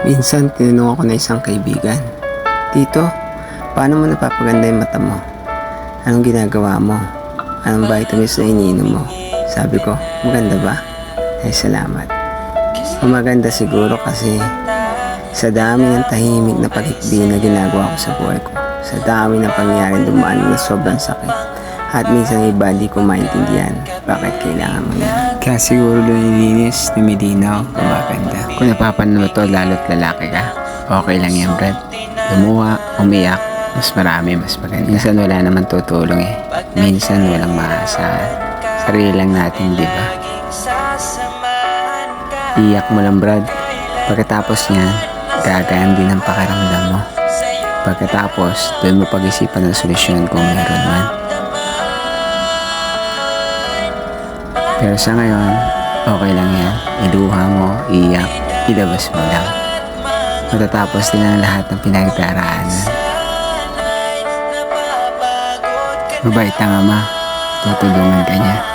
Minsan, tinanong ako na isang kaibigan. Tito, paano mo napapaganda yung mata mo? Anong ginagawa mo? Anong vitamins na iniinom mo? Sabi ko, maganda ba? Ay, salamat. Maganda siguro kasi sa dami ng tahimik na pagikbi na ginagawa ko sa buhay ko, sa dami ng pangyayari dumaan na sobrang sakit, at minsan iba di ko maintindihan bakit kailangan mo yan. Kaya siguro lumilinis, lumilinaw, gumaganda. Kung napapanood to, lalo't lalaki ka, okay lang yan, Brad. Lumuha, umiyak, mas marami, mas maganda. Minsan wala naman tutulong eh. Minsan walang maasahan. Sarili lang natin, di ba? Iyak mo lang, Brad. Pagkatapos niyan, gagaan din ang pakaramdam mo. Pagkatapos, doon mo pag-isipan ng solusyon kung meron man. Pero sa ngayon, okay lang yan. Iluha mo, iyak, ilabas mo lang. Matatapos din ang lahat ng pinagdaraanan. Mabait ang ama, tutulungan ka niya.